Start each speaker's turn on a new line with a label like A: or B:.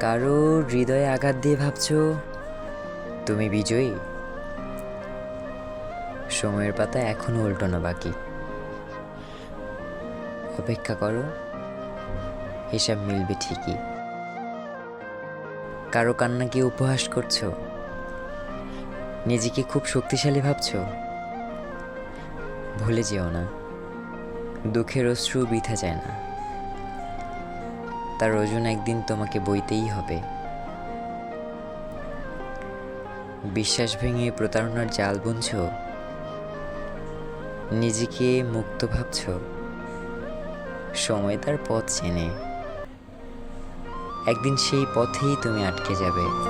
A: কারও হৃদয়ে আঘাত দিয়ে ভাবছ? তুমি বিজয়ী। সময়ের পাতা এখনও উল্টোনো বাকি। অপেক্ষা করো, হিসাব মিলবে ঠিকই। কারও কান্না কান্নাকে উপহাস করছ? নিজেকে খুব শক্তিশালী ভাবছ? ভুলে যেও না। দুঃখের অশ্রু বৃথা যায় না। তার ওজন একদিন তোমাকে বইতেই হবে। বিশ্বাস ভেঙে প্রতারণার জাল বুনছ? নিজেকে মুক্ত ভাবছ? সময় তার পথ চেনে। একদিন সেই পথেই তুমি আটকে যাবে।